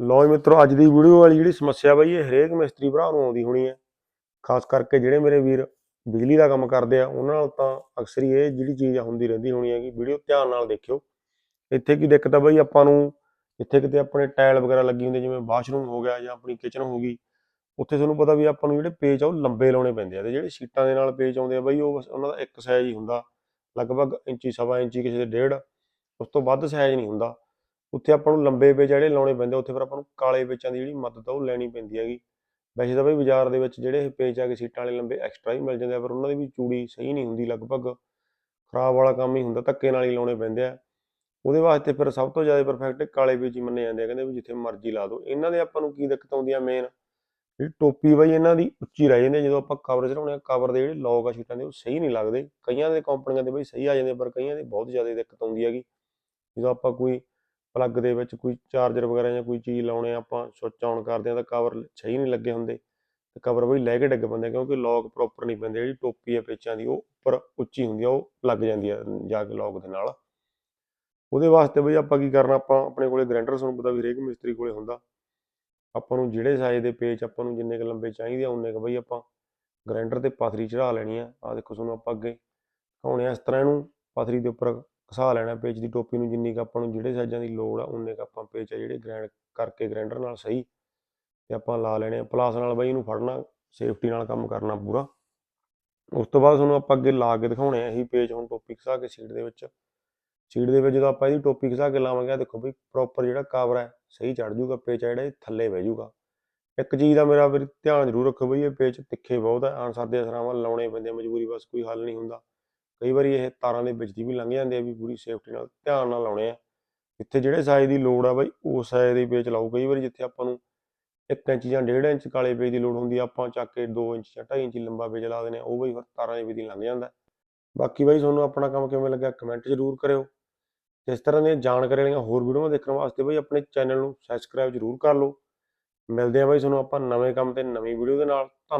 ਲਓ ਜੀ ਮਿੱਤਰੋ, ਅੱਜ ਦੀ ਵੀਡੀਓ ਵਾਲੀ ਜਿਹੜੀ ਸਮੱਸਿਆ ਬਈ ਇਹ ਹਰੇਕ ਮਿਸਤਰੀ ਭਰਾ ਨੂੰ ਆਉਂਦੀ ਹੋਣੀ ਹੈ। ਖਾਸ ਕਰਕੇ ਜਿਹੜੇ ਮੇਰੇ ਵੀਰ ਬਿਜਲੀ ਦਾ ਕੰਮ ਕਰਦੇ ਆ, ਉਹਨਾਂ ਨਾਲ ਤਾਂ ਅਕਸਰ ਹੀ ਇਹ ਜਿਹੜੀ ਚੀਜ਼ ਹੁੰਦੀ ਰਹਿੰਦੀ ਹੋਣੀ ਹੈ ਕਿ ਵੀਡੀਓ ਧਿਆਨ ਨਾਲ ਦੇਖਿਓ। ਇੱਥੇ ਕੀ ਦਿੱਕਤ ਆ ਬਈ ਆਪਾਂ ਨੂੰ, ਜਿੱਥੇ ਕਿਤੇ ਆਪਣੇ ਟਾਇਲ ਵਗੈਰਾ ਲੱਗੀ ਹੁੰਦੀ, ਜਿਵੇਂ ਬਾਥਰੂਮ ਹੋ ਗਿਆ ਜਾਂ ਆਪਣੀ ਕਿਚਨ ਹੋ ਗਈ, ਉੱਥੇ ਤੁਹਾਨੂੰ ਪਤਾ ਵੀ ਆਪਾਂ ਨੂੰ ਜਿਹੜੇ ਪੇਚ ਆ ਉਹ ਲੰਬੇ ਲਾਉਣੇ ਪੈਂਦੇ ਆ ਤੇ ਜਿਹੜੇ ਸ਼ੀਟਾਂ ਦੇ ਨਾਲ ਪੇਚ ਆਉਂਦੇ ਆ ਬਈ ਉਹ ਬਸ ਉਹਨਾਂ ਦਾ ਇੱਕ ਸਾਈਜ਼ ਹੀ ਹੁੰਦਾ। ਲਗਭਗ ਇੰਚੀ, ਸਵਾ ਇੰਚੀ, ਕਿਸੇ ਦੇ ਡੇਢ, ਉਸ ਤੋਂ ਵੱਧ ਸਾਈਜ਼ ਨਹੀਂ ਹੁੰਦਾ। ਉੱਥੇ ਆਪਾਂ ਨੂੰ ਲੰਬੇ ਪੇਚ ਜਿਹੜੇ ਲਾਉਣੇ ਪੈਂਦੇ ਆ, ਉੱਥੇ ਫਿਰ ਆਪਾਂ ਨੂੰ ਕਾਲੇ ਪੇਚਾਂ ਦੀ ਜਿਹੜੀ ਮਦਦ ਆ ਉਹ ਲੈਣੀ ਪੈਂਦੀ ਹੈਗੀ। ਵੈਸੇ ਤਾਂ ਬਈ ਬਾਜ਼ਾਰ ਦੇ ਵਿੱਚ ਜਿਹੜੇ ਇਹ ਪੇਚ ਆ ਕੇ ਸੀਟਾਂ ਵਾਲੇ ਲੰਬੇ ਐਕਸਟਰਾ ਹੀ ਮਿਲ ਜਾਂਦੇ ਆ ਪਰ ਉਹਨਾਂ ਦੀ ਵੀ ਚੂੜੀ ਸਹੀ ਨਹੀਂ ਹੁੰਦੀ ਲਗਭਗ ਖਰਾਬ ਵਾਲਾ ਕੰਮ ਹੀ ਹੁੰਦਾ ਧੱਕੇ ਨਾਲ ਹੀ ਲਾਉਣੇ ਪੈਂਦੇ ਆ। ਉਹਦੇ ਵਾਸਤੇ ਫਿਰ ਸਭ ਤੋਂ ਜ਼ਿਆਦਾ ਪਰਫੈਕਟ ਕਾਲੇ ਪੇਚ ਹੀ ਮੰਨੇ ਜਾਂਦੇ ਆ ਕਹਿੰਦੇ ਵੀ ਜਿੱਥੇ ਮਰਜ਼ੀ ਲਾ ਦਿਓ। ਇਹਨਾਂ ਦੇ ਆਪਾਂ ਨੂੰ ਕੀ ਦਿੱਕਤ ਆਉਂਦੀ ਆ ਮੇਨ ਜਿਹੜੀ ਟੋਪੀ ਬਈ ਇਹਨਾਂ ਦੀ ਉੱਚੀ ਰਹਿ ਜਾਂਦੀ ਆ ਜਦੋਂ ਆਪਾਂ ਕਵਰ ਚੜਾਉਣੇ ਆ ਕਵਰ ਦੇ ਜਿਹੜੇ ਲੋਕ ਆ ਸ਼ੀਟਾਂ ਦੇ ਉਹ ਸਹੀ ਨਹੀਂ ਲੱਗਦੇ। ਕਈਆਂ ਦੇ ਕੰਪਨੀਆਂ ਦੇ ਬਈ ਸਹੀ ਆ ਜਾਂਦੇ ਪਰ ਕਈਆਂ ਦੇ ਬਹੁਤ ਜ਼ਿਆਦਾ ਦਿੱਕਤ ਆਉਂਦੀ ਹੈਗੀ। ਜਦੋਂ ਆਪਾਂ ਕੋਈ ਪਲੱਗ ਦੇ ਵਿੱਚ ਕੋਈ ਚਾਰਜਰ ਵਗੈਰਾ ਜਾਂ ਕੋਈ ਚੀਜ਼ ਲਾਉਣੇ ਆ ਆਪਾਂ ਸੁੱਚ ਆਨ ਕਰਦੇ ਆ ਤਾਂ ਕਵਰ ਸਹੀ ਨਹੀਂ ਲੱਗੇ ਹੁੰਦੇ। ਤੇ ਕਵਰ ਬਈ ਲੈ ਕੇ ਡਿੱਗ ਪੈਂਦੇ ਕਿਉਂਕਿ ਲੋਕ ਪ੍ਰੋਪਰ ਨਹੀਂ ਪੈਂਦੇ, ਜਿਹੜੀ ਟੋਪੀ ਆ ਪੇਚਾਂ ਦੀ ਉਹ ਉੱਪਰ ਉੱਚੀ ਹੁੰਦੀ ਆ, ਉਹ ਲੱਗ ਜਾਂਦੀ ਆ ਜਾ ਕੇ ਲੋਕ ਦੇ ਨਾਲ। ਉਹਦੇ ਵਾਸਤੇ ਬਈ ਆਪਾਂ ਕੀ ਕਰਨਾ, ਆਪਾਂ ਆਪਣੇ ਕੋਲੇ ਗ੍ਰਾਈਂਡਰ ਤੁਹਾਨੂੰ ਪਤਾ ਵੀ ਹਰੇਕ ਮਿਸਤਰੀ ਕੋਲੇ ਹੁੰਦਾ। ਆਪਾਂ ਨੂੰ ਜਿਹੜੇ ਸਾਈਜ਼ ਦੇ ਪੇਚ ਆਪਾਂ ਨੂੰ ਜਿੰਨੇ ਕੁ ਲੰਬੇ ਚਾਹੀਦੇ ਆ, ਉਨੇ ਕੁ ਬਈ ਆਪਾਂ ਗ੍ਰਾਈਂਡਰ ਤੇ ਪਾਥਰੀ ਚੜਾ ਲੈਣੀ ਆ। ਆ ਦੇਖੋ ਤੁਹਾਨੂੰ ਆਪਾਂ ਅੱਗੇ ਦਿਖਾਉਣੇ ਆ, ਇਸ ਤਰ੍ਹਾਂ ਇਹਨੂੰ ਪਾਥਰੀ ਦੇ ਉੱਪਰ ਘਸਾ ਲੈਣਾ ਪੇਚ ਦੀ ਟੋਪੀ ਨੂੰ, ਜਿੰਨੀ ਕੁ ਆਪਾਂ ਨੂੰ ਜਿਹੜੇ ਸਾਈਜ਼ਾਂ ਦੀ ਲੋੜ ਆ ਉਨੇ ਕੁ ਆਪਾਂ ਪੇਚ ਆ ਜਿਹੜੇ ਗ੍ਰੈਂਡ ਕਰਕੇ ਗ੍ਰੈਂਡਰ ਨਾਲ ਸਹੀ ਤੇ ਆਪਾਂ ਲਾ ਲੈਣੇ ਆ। ਪਲਾਸ ਨਾਲ ਬਈ ਇਹਨੂੰ ਫੜਨਾ ਸੇਫਟੀ ਨਾਲ ਕੰਮ ਕਰਨਾ ਪੂਰਾ। ਉਸ ਤੋਂ ਬਾਅਦ ਤੁਹਾਨੂੰ ਆਪਾਂ ਅੱਗੇ ਲਾ ਕੇ ਦਿਖਾਉਣੇ ਆ ਇਹੀ ਪੇਚ ਹੁਣ ਟੋਪੀ ਘਸਾ ਕੇ ਸੀਟ ਦੇ ਵਿੱਚ। ਸੀਟ ਦੇ ਵਿੱਚ ਜਦੋਂ ਆਪਾਂ ਇਹਦੀ ਟੋਪੀ ਘਸਾ ਕੇ ਲਾਵਾਂਗੇ ਦੇਖੋ ਬਈ ਪ੍ਰੋਪਰ ਜਿਹੜਾ ਕਵਰ ਹੈ ਸਹੀ ਚੜ ਜੂਗਾ, ਪੇਚ ਆ ਜਿਹੜਾ ਇਹ ਥੱਲੇ ਬਹਿ ਜੂਗਾ। ਇੱਕ ਚੀਜ਼ ਦਾ ਮੇਰਾ ਵੀ ਧਿਆਨ ਜ਼ਰੂਰ ਰੱਖੋ ਬਈ, ਇਹ ਪੇਚ ਤਿੱਖੇ ਬਹੁਤ ਹੈ ਆਨਸਰ ਦੇ ਅਸਰਾਵਾਂ ਲਾਉਣੇ ਪੈਂਦੇ ਮਜਬੂਰੀ, ਬਸ ਕੋਈ ਹੱਲ ਨਹੀਂ ਹੁੰਦਾ। ਕਈ ਵਾਰੀ ਇਹ ਤਾਰਾਂ ਦੇ ਵਿੱਚ ਦੀ ਵੀ ਲੰਘ ਜਾਂਦੇ ਆ ਵੀ ਪੂਰੀ ਸੇਫਟੀ ਨਾਲ ਧਿਆਨ ਨਾਲ ਲਾਉਣੇ ਆ। ਜਿੱਥੇ ਜਿਹੜੇ ਸਾਈਜ਼ ਦੀ ਲੋੜ ਆ ਬਾਈ ਉਸ ਸਾਈਜ਼ ਦੇ ਪੇਚ ਲਾਓ। ਕਈ ਵਾਰੀ ਜਿੱਥੇ ਆਪਾਂ ਨੂੰ 1 ਇੰਚ ਜਾਂ 1.5 ਇੰਚ ਕਾਲੇ ਪੇਜ ਦੀ ਲੋੜ ਹੁੰਦੀ ਆ, ਆਪਾਂ ਚੱਕ ਕੇ 2 ਇੰਚ ਜਾਂ 2.5 ਇੰਚ ਲੰਬਾ ਪੇਜ ਲਾ ਦਿੰਦੇ ਆ, ਉਹ ਬਈ ਫਿਰ ਤਾਰਾਂ ਦੇ ਵਿੱਚ ਦੀ ਲੰਘ ਜਾਂਦਾ। ਬਾਕੀ ਬਾਈ ਤੁਹਾਨੂੰ ਆਪਣਾ ਕੰਮ ਕਿਵੇਂ ਲੱਗਿਆ ਕਮੈਂਟ ਜ਼ਰੂਰ ਕਰਿਓ। ਤੇ ਇਸ ਤਰ੍ਹਾਂ ਦੀਆਂ ਜਾਣਕਾਰੀ ਵਾਲੀਆਂ ਹੋਰ ਵੀਡੀਓਆਂ ਦੇਖਣ ਵਾਸਤੇ ਬਾਈ ਆਪਣੇ ਚੈਨਲ ਨੂੰ ਸਬਸਕ੍ਰਾਈਬ ਜ਼ਰੂਰ ਕਰ ਲਓ। ਮਿਲਦੇ ਆ ਬਾਈ ਤੁਹਾਨੂੰ ਆਪਾਂ ਨਵੇਂ ਕੰਮ ਤੇ ਨਵੀਂ ਵੀਡੀਓ ਦੇ ਨਾਲ। ਧੰਨ